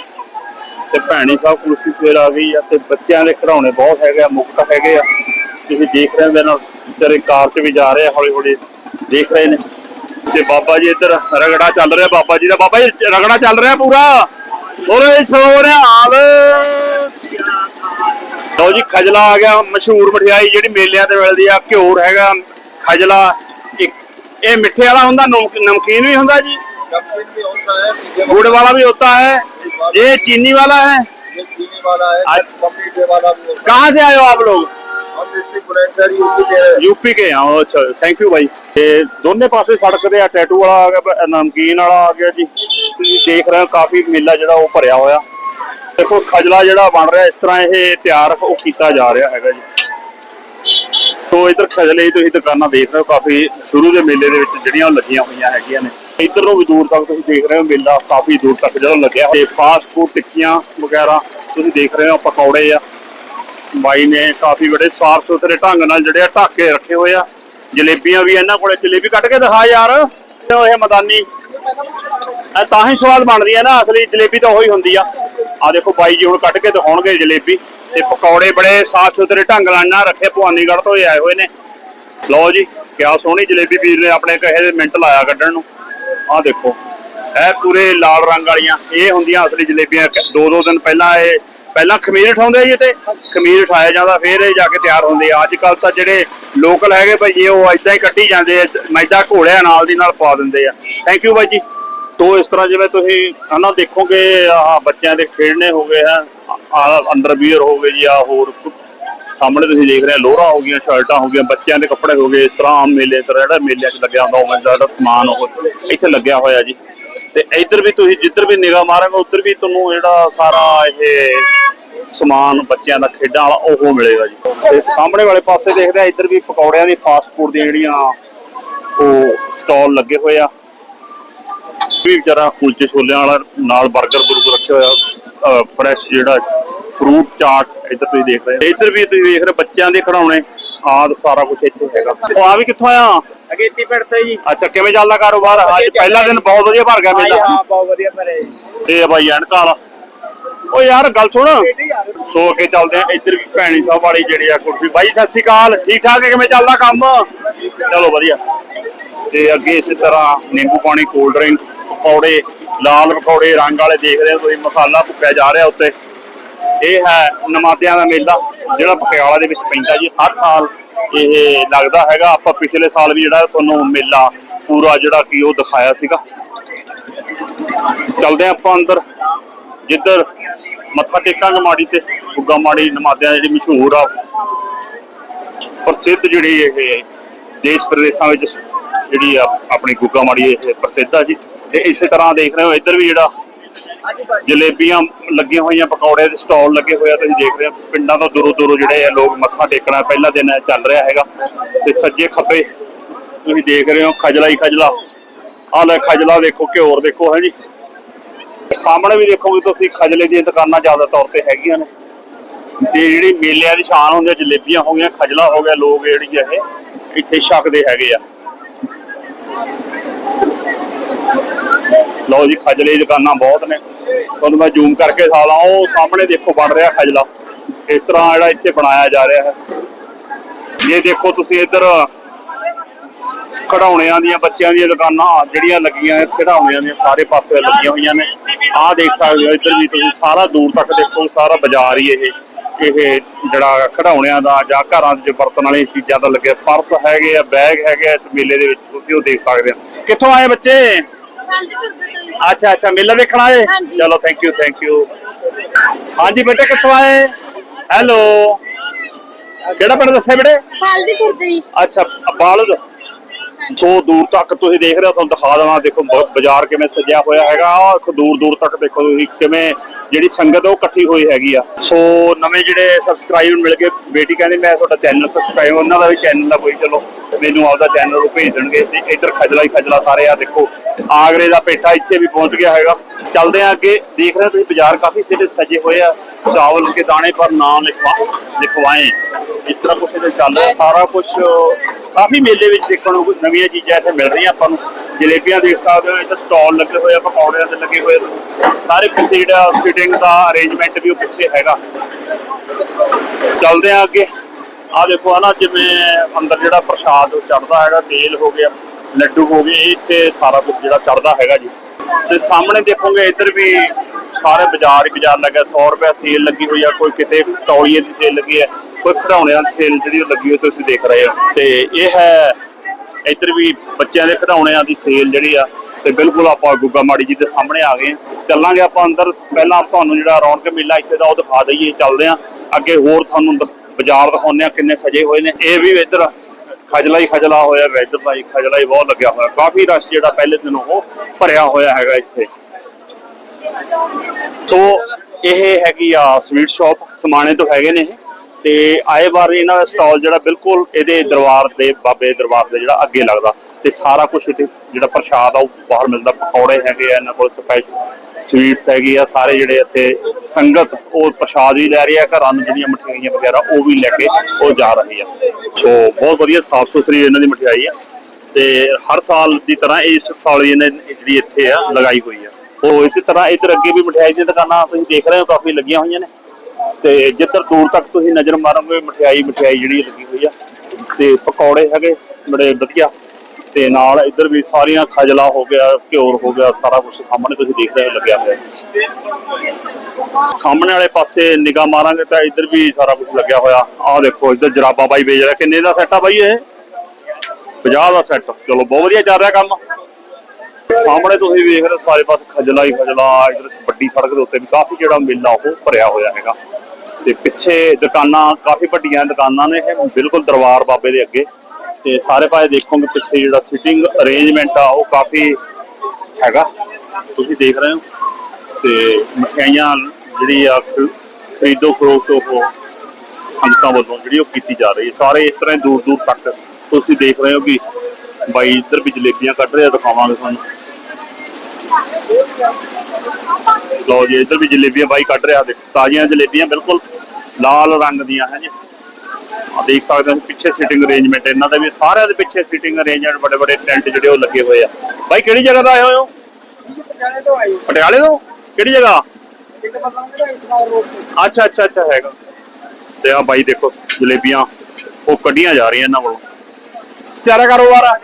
ਤੇ ਭੈਣੀ ਸਾਹਿਬ ਕੁਲਫੀ ਫੇਰ ਆ ਗਈ ਆ, ਤੇ ਬੱਚਿਆਂ ਦੇ ਖਿਡੌਣੇ ਬਹੁਤ ਹੈਗੇ ਆ, ਮੁਕਟ ਹੈਗੇ ਆ। ਤੁਸੀਂ ਦੇਖ ਰਹੇ ਹੋ ਮੇਰੇ ਨਾਲ ਵਿਚਾਰੇ ਕਾਰ 'ਚ ਵੀ ਜਾ ਰਹੇ ਆ ਹੌਲੀ ਹੌਲੀ ਦੇਖ ਰਹੇ ਨੇ ਤੇ ਬਾਬਾ ਜੀ ਇੱਧਰ ਰਗੜਾ ਚੱਲ ਰਿਹਾ ਬਾਬਾ ਜੀ ਦਾ ਬਾਬਾ ਜੀ ਰਗੜਾ ਚੱਲ ਰਿਹਾ ਪੂਰਾ ਬੋਲੇ ਸੋਹਣਿਆ ਹਾਲ ਲਓ ਜੀ ਖਜਲਾ ਆ ਗਿਆ ਮਸ਼ਹੂਰ ਮਠਿਆਈ ਜਿਹੜੀ ਮੇਲਿਆਂ ਤੇ ਮਿਲਦੀ ਆ ਘਿਓਰ ਹੈਗਾ ਖਜਲਾ ਇੱਕ ਇਹ ਮਿੱਠੇ ਵਾਲਾ ਹੁੰਦਾ ਨਮਕ- ਨਮਕੀਨ ਵੀ ਹੁੰਦਾ ਜੀ गुड़ वाला भी होता है ये चीनी वाला है कहाँ से आए हो आप लोग यूपी के यहाँ हो, अच्छा थैंक यू भाई ਤੇ ਦੋਨੇ ਪਾਸੇ ਸੜਕ ਦੇ ਆ ਟੈਟੂ ਵਾਲਾ ਆ ਗਿਆ ਬ- ਨਮਕੀਨ ਵਾਲਾ ਆ ਗਿਆ ਜੀ ਤੁਸੀਂ ਦੇਖ ਰਹੇ ਹੋ ਕਾਫੀ ਮੇਲਾ ਜਿਹੜਾ ਉਹ ਭਰਿਆ ਹੋਇਆ ਦੇਖੋ ਖਜਲਾ ਜਿਹੜਾ ਬਣ ਰਿਹਾ ਇਸ ਤਰ੍ਹਾਂ ਇਹ ਤਿਆਰ ਉਹ ਕੀਤਾ ਜਾ ਰਿਹਾ ਹੈਗਾ ਜੀ ਸੋ ਇਧਰ ਖਜਲੇ ਦੀ ਤੁਸੀਂ ਦੁਕਾਨਾਂ ਦੇਖ ਰਹੇ ਹੋ ਕਾਫੀ ਸ਼ੁਰੂ ਦੇ ਮੇਲੇ ਦੇ ਵਿੱਚ ਜਿਹੜੀਆਂ ਉਹ ਲੱਗੀਆਂ ਹੋਈਆਂ ਹੈਗੀਆਂ ਨੇ ਇਧਰ ਨੂੰ ਵੀ ਦੂਰ ਤੱਕ ਤੁਸੀਂ ਦੇਖ ਰਹੇ ਹੋ ਮੇਲਾ ਕਾਫੀ ਦੂਰ ਤੱਕ ਜਿਹੜਾ ਲੱਗਿਆ ਤੇ ਫਾਸਟ ਫੂਡ ਟਿੱਕੀਆਂ ਵਗੈਰਾ ਤੁਸੀਂ ਦੇਖ ਰਹੇ ਹੋ ਪਕੌੜੇ ਆ ਬਾਈ ਨੇ ਕਾਫੀ ਬੜੇ ਸਾਫ਼ ਸੁਥਰੇ ਢੰਗ ਨਾਲ ਜਿਹੜੇ ਆ ਢੱਕ ਕੇ ਰੱਖੇ ਹੋਏ ਆ। ਜਲੇਬੀਆਂ ਵੀ ਇਹਨਾਂ ਕੋਲੇ, ਜਲੇਬੀ ਕੱਢ ਕੇ ਦਿਖਾ ਯਾਰ। ਇਹ ਮਦਾਨੀ। ਇਹ ਤਾਂ ਹੀ ਸਵਾਦ ਬਣਦੀ ਹੈ ਨਾ, ਅਸਲੀ ਜਲੇਬੀ ਤਾਂ ਉਹੀ ਹੁੰਦੀ ਆ। ਆ ਦੇਖੋ ਬਾਈ ਜੀ ਹੁਣ ਕੱਢ ਕੇ ਦਿਖਾਉਣਗੇ ਜਲੇਬੀ। ਤੇ ਪਕੌੜੇ ਬੜੇ ਸਾਫ਼ ਸੁਥਰੇ ਢੰਗ ਨਾਲ ਨਾ ਰੱਖੇ, ਭਵਾਨੀਗੜ੍ਹ ਤੋਂ ਹੀ ਆਏ ਹੋਏ ਨੇ। ਲਓ ਜੀ, ਕਿਆ ਸੋਹਣੀ ਜਲੇਬੀ ਵੀਰ ਨੇ ਆਪਣੇ ਕਹੇ ਦੇ ਮਿੰਟ ਲਾਇਆ ਕੱਢਣ ਨੂੰ। ਆਹ ਦੇਖੋ, ਇਹ ਪੂਰੇ ਲਾਲ ਰੰਗ ਵਾਲੀਆਂ, ਇਹ ਹੁੰਦੀਆਂ ਅਸਲੀ ਜਲੇਬੀਆਂ। ਦੋ ਦੋ ਦਿਨ ਪਹਿਲਾਂ ਇਹ ਪਹਿਲਾਂ ਖਮੀਰ ਉਠਾਉਂਦੇ ਜੀ ਤੇ ਖਮੀਰ ਉਠਾਇਆ ਜਾਂਦਾ, ਫਿਰ ਇਹ ਜਾ ਕੇ ਤਿਆਰ ਹੁੰਦੇ ਆ। ਅੱਜ ਕੱਲ ਤਾਂ ਜਿਹੜੇ ਲੋਕਲ ਹੈਗੇ ਭਾਈ ਇਹ ਉਹ ਇਦਾਂ ਹੀ ਕੱਢੀ ਜਾਂਦੇ ਆ, ਮੈਦਾ ਘੋਲਿਆ ਨਾਲ ਦੀ ਨਾਲ ਪਾ ਦਿੰਦੇ ਆ। ਥੈਂਕ ਯੂ ਬਾਈ ਜੀ। ਤੋ ਇਸ ਤਰ੍ਹਾਂ ਜਿਵੇਂ ਤੁਸੀਂ ਹਨਾ ਦੇਖੋਗੇ, ਆਹ ਬੱਚਿਆਂ ਦੇ ਖੇਡਣੇ ਹੋ ਗਏ, ਹੈ। ਅੰਡਰਵੀਅਰ ਹੋ ਗਏ ਜੀ ਆ ਹੋਰ ਸਾਹਮਣੇ ਤੁਸੀਂ ਦੇਖ ਰਹੇ ਹੋ, ਲੋਹਰਾ ਹੋ ਗਈਆਂ, ਸ਼ਰਟਾਂ ਹੋ ਗਈਆਂ, ਬੱਚਿਆਂ ਦੇ ਕੱਪੜੇ ਹੋ ਗਏ, ਇਸ ਤਰ੍ਹਾਂ ਆਮ ਮੇਲੇ ਤਰ੍ਹਾਂ ਜਿਹੜਾ ਮੇਲਿਆਂ 'ਚ ਲੱਗਿਆ ਹੁੰਦਾ, ਉਵੇਂ ਦਾ ਸਮਾਨ ਉਹ ਇੱਥੇ ਲੱਗਿਆ ਹੋਇਆ ਜੀ। ਤੇ ਇੱਧਰ ਵੀ ਤੁਸੀਂ ਜਿੱਧਰ ਵੀ ਨਿਗਾਹ ਮਾਰਾਂਗੇ, ਉੱਧਰ ਵੀ ਤੁਹਾਨੂੰ ਜਿਹੜਾ ਸਾਰਾ ਇਹ ਸਮਾਨ ਬੱਚਿਆਂ ਦਾ ਖੇਡਾਂ ਵਾਲਾ ਉਹ ਮਿਲੇਗਾ ਜੀ। ਤੇ ਸਾਹਮਣੇ ਵਾਲੇ ਪਾਸੇ ਦੇਖਦੇ ਆ ਇੱਧਰ ਵੀ ਪਕੌੜਿਆਂ ਦੀ ਫਾਸਟ ਫੂਡ ਦੀਆਂ ਜਿਹੜੀਆਂ ਉਹ ਸਟਾਲ ਲੱਗੇ ਹੋਏ ਆ। ਵੀ ਵਿਚਾਰਾ ਕੁਲਚੇ ਛੋਲਿਆਂ ਵਾਲਾ ਨਾਲ 버ਗਰ ਬੁਰਗਰ ਰੱਖਿਆ ਹੋਇਆ ਫਰੈਸ਼ ਜਿਹੜਾ ਫਰੂਟ ਚਾਟ ਇੱਧਰ ਤੁਸੀਂ ਦੇਖ ਰਹੇ ਹੋ। ਇੱਧਰ ਵੀ ਤੁਸੀਂ ਦੇਖ ਰਹੇ ਹੋ ਬੱਚਿਆਂ ਦੇ ਖਿਡੌਣੇ ਆਦ ਸਾਰਾ ਕੁਝ ਇੱਥੇ ਹੈਗਾ। ਉਹ ਆ ਵੀ ਕਿੱਥੋਂ ਆਇਆ? ਅਗੇਤੀ ਪੜਤਾ ਜੀ। ਅੱਛਾ ਕਿਵੇਂ ਚੱਲਦਾ ਕਾਰੋਬਾਰ? ਅੱਜ ਪਹਿਲਾ ਦਿਨ ਬਹੁਤ ਵਧੀਆ ਭਰ ਗਿਆ ਮੇਲਾ ਬਹੁਤ ਵਧੀਆ ਭਰੇ ਇਹ ਆ ਬਾਈ ਐਨਕਾਂ ਵਾਲਾ। ਓ ਯਾਰ ਗੱਲ ਸੁਣ। ਸੋ ਕੇ ਚੱਲਦੇ ਆ ਇੱਧਰ ਵੀ ਭੈਣੀ ਸਾਹਿਬ ਵਾਲੀ ਜਿਹੜੀ ਆ ਕੁਰਸੀ ਬਾਈ ਸਤਿ ਸ਼੍ਰੀ ਅਕਾਲ। ਠੀਕ ਠਾਕ ਹੈ? ਕਿਵੇਂ ਚੱਲਦਾ ਕੰਮ? ਚਲੋ ਵਧੀਆ। ਤੇ ਅੱਗੇ ਇਸੇ ਤਰ੍ਹਾਂ ਨਿੰਬੂ ਪਾਣੀ ਕੋਲਡ ਡਰਿੰਕ ਪਕੌੜੇ ਲਾਲ ਪਕੌੜੇ ਰੰਗ ਵਾਲੇ ਦੇਖ ਰਹੇ ਹੋ ਤੁਸੀਂ ਮਸਾਲਾ ਭੁੱਕਿਆ ਜਾ ਰਿਹਾ ਉੱਤੇ। ਇਹ ਹੈ ਨਮਾਦਿਆਂ ਦਾ ਮੇਲਾ ਜਿਹੜਾ ਪਟਿਆਲਾ ਦੇ ਵਿੱਚ ਪੈਂਦਾ ਜੀ। ਹਰ ਸਾਲ ਇਹ ਲੱਗਦਾ ਹੈਗਾ। ਆਪਾਂ ਪਿਛਲੇ ਸਾਲ ਵੀ ਜਿਹੜਾ ਤੁਹਾਨੂੰ ਮੇਲਾ ਪੂਰਾ ਜਿਹੜਾ ਕੀ ਉਹ ਦਿਖਾਇਆ ਸੀਗਾ। ਚੱਲਦੇ ਆਪਾਂ ਅੰਦਰ। ਜਿੱਧਰ ਮੱਥਾ ਟੇਕਾਂਗੇ ਮਾੜੀ ਤੇ ਗੁੱਗਾ ਮਾੜੀ ਨਮਾਦਿਆਂ ਜਿਹੜੀ ਮਸ਼ਹੂਰ ਆ, ਪ੍ਰਸਿੱਧ ਜਿਹੜੀ ਇਹ ਦੇਸ਼ ਪ੍ਰਦੇਸ਼ਾਂ ਵਿੱਚ ਜਿਹੜੀ ਆ ਆਪਣੀ ਗੁੱਗਾ ਮਾੜੀ ਇਹ ਪ੍ਰਸਿੱਧ ਆ ਜੀ। ਤੇ ਇਸੇ ਤਰ੍ਹਾਂ ਦੇਖ ਰਹੇ ਹੋ, ਇੱਧਰ ਵੀ ਜਿਹੜਾ ਜਲੇਬੀਆਂ ਲੱਗੀਆਂ ਹੋਈਆਂ, ਪਕੌੜੇ ਦੇ ਸਟਾਲ ਲੱਗੇ ਹੋਏ ਆ, ਤੁਸੀਂ ਦੇਖ ਰਹੇ ਹੋ, ਪਿੰਡਾਂ ਤੋਂ ਦੂਰੋਂ ਦੂਰੋਂ ਜਿਹੜੇ ਆ ਲੋਕ ਮੱਥਾ ਟੇਕਣਾ ਪਹਿਲਾ ਦਿਨ ਚੱਲ ਰਿਹਾ ਹੈਗਾ। ਤੇ ਸੱਜੇ ਖੱਬੇ ਤੁਸੀਂ ਦੇਖ ਰਹੇ ਹੋ, ਖਜਲਾ ਹੀ ਖਜਲਾ। ਆਹ ਲੈ ਖਜਲਾ ਦੇਖੋ ਘਿਓਰ ਦੇਖੋ, ਹੈ ਜੀ। ਸਾਹਮਣੇ ਵੀ ਦੇਖੋਗੇ ਤੁਸੀਂ ਖਜਲੇ ਦੀਆਂ ਦੁਕਾਨਾਂ ਜ਼ਿਆਦਾ ਤੌਰ ਤੇ ਹੈਗੀਆਂ ਨੇ। ਤੇ ਜਿਹੜੀ ਮੇਲਿਆਂ ਦੀ ਸ਼ਾਨ ਹੁੰਦੀ ਆ, ਜਲੇਬੀਆਂ ਹੋ ਗਈਆਂ, ਖਜਲਾ ਹੋ ਗਿਆ, ਲੋਕ ਜਿਹੜੀ ਆ ਇਹ ਇੱਥੇ ਛਕਦੇ ਹੈਗੇ ਆ। ਲਓ ਜੀ, ਖਜਲੇ ਦੀ ਦੁਕਾਨਾਂ ਬਹੁਤ ਨੇ। ਤੁਹਾਨੂੰ ਮੈਂ ਜ਼ੂਮ ਕਰਕੇ ਸਾਲਾ ਉਹ ਸਾਹਮਣੇ ਦੇਖੋ ਬਣ ਰਿਹਾ ਖਜਲਾ। ਇਸ ਤਰ੍ਹਾਂ ਜਿਹੜਾ ਇੱਥੇ ਬਣਾਇਆ ਜਾ ਰਿਹਾ ਹੈ। ਇਹ ਦੇਖੋ ਤੁਸੀਂ ਇੱਧਰ ਖਿਡੌਣਿਆਂ ਦੀਆਂ ਬੱਚਿਆਂ ਦੀਆਂ ਦੁਕਾਨਾਂ ਜਿਹੜੀਆਂ ਲੱਗੀਆਂ ਨੇ ਖਿਡੌਣਿਆਂ ਦੀਆਂ ਸਾਰੇ ਪਾਸੇ ਲੱਗੀਆਂ ਹੋਈਆਂ ਨੇ। ਆਹ ਦੇਖ ਸਕਦੇ ਹੋ ਇੱਧਰ ਵੀ ਤੁਸੀਂ ਸਾਰਾ ਦੂਰ ਤੱਕ ਦੇਖੋ ਸਾਰਾ ਬਾਜ਼ਾਰ ਹੀ ਇਹ ਇਹ ਜਿਹੜਾ ਖਿਡੌਣਿਆਂ ਦਾ ਜਾਂ ਘਰਾਂ 'ਚ ਵਰਤਣ ਵਾਲੀਆਂ ਚੀਜ਼ਾਂ ਦਾ ਲੱਗਿਆ। ਪਰਸ ਹੈਗੇ ਆ ਬੈਗ ਹੈਗੇ ਆ ਇਸ ਮੇਲੇ ਦੇ ਵਿੱਚ ਤੁਸੀਂ ਉਹ ਦੇਖ ਸਕਦੇ ਹੋ। ਕਿੱਥੋਂ ਆਏ ਬੱਚੇ। ਅੱਛਾ ਅੱਛਾ ਮੇਲਾ ਦੇਖਣ ਆਏ। ਚਲੋ ਥੈਂਕ ਯੂ ਥੈਂਕ ਯੂ ਹਾਂਜੀ ਬੇਟੇ ਕਿੱਥੋਂ ਆਏ? ਹੈਲੋ ਕਿਹੜਾ ਪਿੰਡ ਦੱਸਿਆ ਬੇਟੇ? ਹਲਦੀ ਤੁਰਦੇ ਹੀ ਅੱਛਾ ਬਾਲਦ ਸੋ ਦੂਰ ਤੱਕ ਤੁਸੀਂ ਦੇਖ ਰਹੇ ਹੋ, ਤੁਹਾਨੂੰ ਦਿਖਾ ਦੇਵਾਂ, ਦੇਖੋ ਬਾਜ਼ਾਰ ਕਿਵੇਂ ਸਜਿਆ ਹੋਇਆ ਹੈਗਾ, ਆਹ ਦੂਰ ਦੂਰ ਤੱਕ ਦੇਖੋ ਤੁਸੀਂ ਕਿਵੇਂ ਜਿਹੜੀ ਸੰਗਤ ਆ ਉਹ ਇਕੱਠੀ ਹੋਈ ਹੈਗੀ ਆ। ਸੋ ਨਵੇਂ ਜਿਹੜੇ ਸਬਸਕ੍ਰਾਈਬਰ ਮਿਲ ਗਏ, ਬੇਟੀ ਕਹਿੰਦੀ ਮੈਂ ਤੁਹਾਡਾ ਚੈਨਲ ਸਬਸਕ੍ਰਾਈਬ ਉਹਨਾਂ ਦਾ ਵੀ ਚੈਨਲ ਦਾ ਕੋਈ ਚਲੋ। ਮੈਨੂੰ ਆਪਦਾ ਚੈਨਲ ਉਹ ਭੇਜ ਦੇਣਗੇ ਤੇ ਇੱਧਰ ਖਜਲਾ ਹੀ ਖਜਲਾ ਸਾਰੇ ਆ, ਦੇਖੋ। ਆਗਰੇ ਦਾ ਪੇਠਾ ਇੱਥੇ ਵੀ ਪਹੁੰਚ ਗਿਆ ਹੈਗਾ। ਚੱਲਦੇ ਆ ਅੱਗੇ, ਦੇਖ ਰਹੇ ਤੁਸੀਂ, ਬਾਜ਼ਾਰ ਕਾਫੀ ਸਿਰੇ ਸਜੇ ਹੋਏ ਆ। ਚਾਵਲ ਕੇ ਦਾਣੇ ਪਰ ਨਾਮ ਲਿਖਵਾ, ਲਿਖਵਾਏ। ਇਸ ਤਰ੍ਹਾਂ ਕੁਛ ਇਹਦੇ ਚੱਲ ਰਿਹਾ, ਸਾਰਾ ਕੁਝ ਕਾਫੀ ਮੇਲੇ ਵਿੱਚ ਦੇਖਣ ਨੂੰ ਕੁਝ ਨਵੀਆਂ ਚੀਜ਼ਾਂ ਇੱਥੇ ਮਿਲ ਰਹੀਆਂ ਆਪਾਂ ਨੂੰ। ਜਲੇਬੀਆਂ ਦੇਖ ਸਕਦੇ ਹੋ, ਇੱਥੇ ਸਟਾਲ ਲੱਗੇ ਹੋਏ ਆ, ਪਕੌੜਿਆਂ ਦੇ ਲੱਗੇ ਹੋਏ ਸਾਰੇ ਪਿੱਛੇ ਜਿਹੜਾ ਸਿਟਿੰਗ ਦਾ ਅਰੇਂਜਮੈਂਟ ਵੀ ਉਹ ਪਿੱਛੇ ਹੈਗਾ। ਚੱਲਦੇ ਆ ਅੱਗੇ। ਆ ਦੇਖੋ ਹਨਾ, ਜਿਵੇਂ ਅੰਦਰ ਜਿਹੜਾ ਪ੍ਰਸ਼ਾਦ ਚੜਦਾ ਹੈਗਾ, ਤੇਲ ਹੋ ਗਿਆ, ਲੱਡੂ ਹੋ ਗਏ, ਇਹ ਇੱਥੇ ਸਾਰਾ ਕੁਝ ਜਿਹੜਾ ਚੜਦਾ ਹੈਗਾ ਜੀ। ਤੇ ਸਾਹਮਣੇ ਦੇਖੋਗੇ ਇੱਧਰ ਵੀ ਸਾਰੇ ਬਾਜ਼ਾਰ ਹੀ ਬਾਜ਼ਾਰ ਲੱਗਾ 100 ਰੁਪਏ ਸੇਲ ਲੱਗੀ ਹੋਈ ਆ, ਕੋਈ ਕਿਤੇ ਤੌਲੀਏ ਦੀ ਸੇਲ ਲੱਗੀ ਹੈ ਕੋਈ ਖਿਡੌਣਿਆਂ ਦੀ ਸੇਲ ਜਿਹੜੀ ਲੱਗੀ ਹੋਈ ਤੁਸੀਂ ਦੇਖ ਰਹੇ ਹੋ। ਤੇ ਇਹ ਹੈ ਇੱਧਰ ਵੀ ਬੱਚਿਆਂ ਦੇ ਖਿਡੌਣਿਆਂ ਦੀ ਸੇਲ ਜਿਹੜੀ ਆ, ਤੇ ਬਿਲਕੁਲ ਆਪਾਂ ਗੁੱਗਾ ਮਾੜੀ ਜੀ ਦੇ ਸਾਹਮਣੇ ਆ ਗਏ ਚੱਲਾਂਗੇ ਆਪਾਂ ਅੰਦਰ, ਪਹਿਲਾਂ ਤੁਹਾਨੂੰ ਜਿਹੜਾ ਰੌਣਕ ਮੇਲਾ ਇੱਥੇ ਦਾ ਉਹ ਦਿਖਾ ਦਈਏ, ਚੱਲਦੇ ਆ ਅੱਗੇ ਹੋਰ ਤੁਹਾਨੂੰ ਬਾਜ਼ਾਰ ਦਿਖਾਉਂਦੇ ਆ ਕਿੰਨੇ ਸਜੇ ਹੋਏ ਨੇ। ਇਹ ਵੀ ਇੱਧਰ ਖਜਲਾ ਹੀ ਖਜਲਾ ਹੋਇਆ, ਇੱਧਰ ਦਾ ਹੀ ਖਜਲਾ ਹੀ ਬਹੁਤ ਲੱਗਿਆ ਹੋਇਆ। ਕਾਫੀ ਰਸ਼ ਜਿਹੜਾ ਪਹਿਲੇ ਦਿਨ ਉਹ ਭਰਿਆ ਹੋਇਆ ਹੈਗਾ ਇੱਥੇ। ਸੋ ਇਹ ਹੈਗੀ ਆ ਸਵੀਟ ਸ਼ਾਪ ਸਮਾਣੇ ਤੋਂ ਹੈਗੇ ਨੇ ਇਹ। ਤੇ ਆਏ ਵਾਰ ਇਹਨਾਂ ਦਾ ਸਟਾਲ ਜਿਹੜਾ ਬਿਲਕੁਲ ਇਹਦੇ ਦਰਬਾਰ ਦੇ, ਬਾਬੇ ਦਰਬਾਰ ਦੇ ਜਿਹੜਾ ਅੱਗੇ ਲੱਗਦਾ। ਤੇ ਸਾਰਾ ਕੁਝ ਇੱਥੇ ਜਿਹੜਾ ਪ੍ਰਸ਼ਾਦ ਆ ਉਹ ਬਾਹਰ ਮਿਲਦਾ। ਪਕੌੜੇ ਹੈਗੇ ਆ, ਇਹਨਾਂ ਕੋਲ ਸਪੈਸ਼ਲ ਸਵੀਟਸ ਹੈਗੇ ਆ, ਸਾਰੇ ਜਿਹੜੇ ਇੱਥੇ ਸੰਗਤ ਉਹ ਪ੍ਰਸ਼ਾਦ ਵੀ ਲੈ ਰਹੀ ਆ, ਘਰਾਂ ਨੂੰ ਜਿਹੜੀਆਂ ਮਠਿਆਈਆਂ ਵਗੈਰਾ ਉਹ ਵੀ ਲੈ ਕੇ ਉਹ ਜਾ ਰਹੀ ਆ। ਸੋ ਬਹੁਤ ਵਧੀਆ ਸਾਫ਼ ਸੁਥਰੀ ਇਹਨਾਂ ਦੀ ਮਠਿਆਈ ਆ ਤੇ ਹਰ ਸਾਲ ਦੀ ਤਰ੍ਹਾਂ ਇਸ ਸਾਲ ਵੀ ਇਹਨੇ ਜਿਹੜੀ ਇੱਥੇ ਆ ਲਗਾਈ ਹੋਈ ਆ। ਉਹ ਇਸੇ ਤਰ੍ਹਾਂ ਇੱਧਰ ਅੱਗੇ ਵੀ ਮਠਿਆਈ ਦੀਆਂ ਦੁਕਾਨਾਂ ਤੁਸੀਂ ਦੇਖ ਰਹੇ ਹੋ, ਕਾਫੀ ਲੱਗੀਆਂ ਹੋਈਆਂ ਨੇ। ਤੇ ਜਿੱਧਰ ਦੂਰ ਤੱਕ ਤੁਸੀਂ ਨਜ਼ਰ ਮਾਰੋਗੇ ਮਠਿਆਈ ਮਠਿਆਈ ਜਿਹੜੀ ਲੱਗੀ ਹੋਈ ਆ। ਤੇ ਪਕੌੜੇ ਹੈਗੇ, ਬੜੇ ਵਧੀਆ। ਤੇ ਨਾਲ ਇੱਧਰ ਵੀ ਸਾਰੀਆਂ ਖਜਲਾ ਹੋ ਗਿਆ, ਘਿਓਰ ਹੋ ਗਿਆ, ਸਾਰਾ ਕੁਝ ਸਾਹਮਣੇ ਤੁਸੀਂ ਦੇਖ ਰਹੇ ਹੋ, ਲੱਗਿਆ ਹੋਇਆ। ਸਾਹਮਣੇ ਵਾਲੇ ਪਾਸੇ ਨਿਗਾਹ ਮਾਰਾਂਗੇ ਤਾਂ ਇੱਧਰ ਵੀ ਸਾਰਾ ਕੁਝ ਲੱਗਿਆ ਹੋਇਆ। ਆਹ ਦੇਖੋ, ਇੱਧਰ ਜਰਾਬਾ ਬਾਈ ਵੇਚ ਰਿਹਾ। ਕਿੰਨੇ ਦਾ ਸੈੱਟ ਆ ਬਾਈ ਇਹ? 50 ਦਾ ਸੈੱਟ ਚਲੋ, ਬਹੁਤ ਵਧੀਆ ਚੱਲ ਰਿਹਾ ਕੰਮ। ਸਾਹਮਣੇ ਤੁਸੀਂ ਵੇਖ ਰਹੇ ਹੋ, ਸਾਰੇ ਪਾਸੇ ਖਜਲਾ ਹੀ ਖਜਲਾ, ਇੱਧਰ ਵੱਡੀ ਸੜਕ ਦੇ ਉੱਤੇ ਵੀ ਕਾਫੀ ਜਿਹੜਾ ਮੇਲਾ ਉਹ ਭਰਿਆ ਹੋਇਆ ਹੈਗਾ। ਤੇ ਪਿੱਛੇ ਦੁਕਾਨਾਂ, ਕਾਫੀ ਵੱਡੀਆਂ ਦੁਕਾਨਾਂ ਨੇ ਇਹ, ਬਿਲਕੁਲ ਦਰਬਾਰ ਬਾਬੇ ਦੇ ਅੱਗੇ। ਤੇ ਸਾਰੇ ਪਾਸੇ ਦੇਖੋਗੇ ਪਿੱਛੇ ਜਿਹੜਾ ਸਿਟਿੰਗ ਅਰੇਂਜਮੈਂਟ ਆ, ਉਹ ਕਾਫੀ ਹੈਗਾ। ਤੁਸੀਂ ਦੇਖ ਰਹੇ ਹੋ। ਤੇ ਮਠਿਆਈਆਂ ਜਿਹੜੀ ਆ, ਖਰੀਦੋ ਫਰੋਖਤ ਉਹ ਸੰਗਤਾਂ ਵੱਲੋਂ ਜਿਹੜੀ ਉਹ ਕੀਤੀ ਜਾ ਰਹੀ ਹੈ। ਸਾਰੇ ਇਸ ਤਰ੍ਹਾਂ ਦੂਰ ਦੂਰ ਤੱਕ ਤੁਸੀਂ ਦੇਖ ਰਹੇ ਹੋ ਕਿ ਬਾਈ ਇੱਧਰ ਵੀ ਜਲੇਬੀਆਂ ਕੱਢ ਰਿਹਾ, ਦਿਖਾਵਾਂਗੇ ਤੁਹਾਨੂੰ। ਲਓ ਜੀ, ਇੱਧਰ ਵੀ ਜਲੇਬੀਆਂ ਬਾਈ ਕੱਢ ਰਿਹਾ। ਦੇਖੋ, ਤਾਜ਼ੀਆਂ ਜਲੇਬੀਆਂ ਬਿਲਕੁਲ ਲਾਲ ਰੰਗ ਦੀਆਂ, ਹੈ ਜੀ। ਆ ਦੇਖ ਸਕਦੇ ਹੋ ਪਿੱਛੇ ਸੀਟਿੰਗ ਅਰੇਂਜਮੈਂਟ ਇਹਨਾਂ ਦਾ ਵੀ ਸਾਰਿਆਂ ਦੇ ਪਿੱਛੇ ਸੀਟਿੰਗ ਅਰੇਂਜਮੈਂਟ ਬੜੇ ਬੜੇ ਟੈਂਟ ਜਿਹੜੇ ਉਹ ਲੱਗੇ ਹੋਏ ਆ। ਬਾਈ ਕਿਹੜੀ ਜਗ੍ਹਾ ਦਾ ਆਏ ਹੋਏ ਹੋ? ਪਟਿਆਲੇ ਤੋਂ ਪਟਿਆਲੇ ਤੋਂ? ਕਿਹੜੀ ਜਗ੍ਹਾ? ਤੇ। ਅੱਛਾ ਅੱਛਾ ਅੱਛਾ ਹੈਗਾ। ਤੇ ਆ ਬਾਈ ਦੇਖੋ ਜਲੇਬੀਆਂ ਉਹ ਕੱਢੀਆਂ ਜਾ ਰਹੀਆਂ ਇਹਨਾਂ ਵੱਲੋਂ ਚਾਰਾ ਕਾਰੋਬਾਰ? ਆ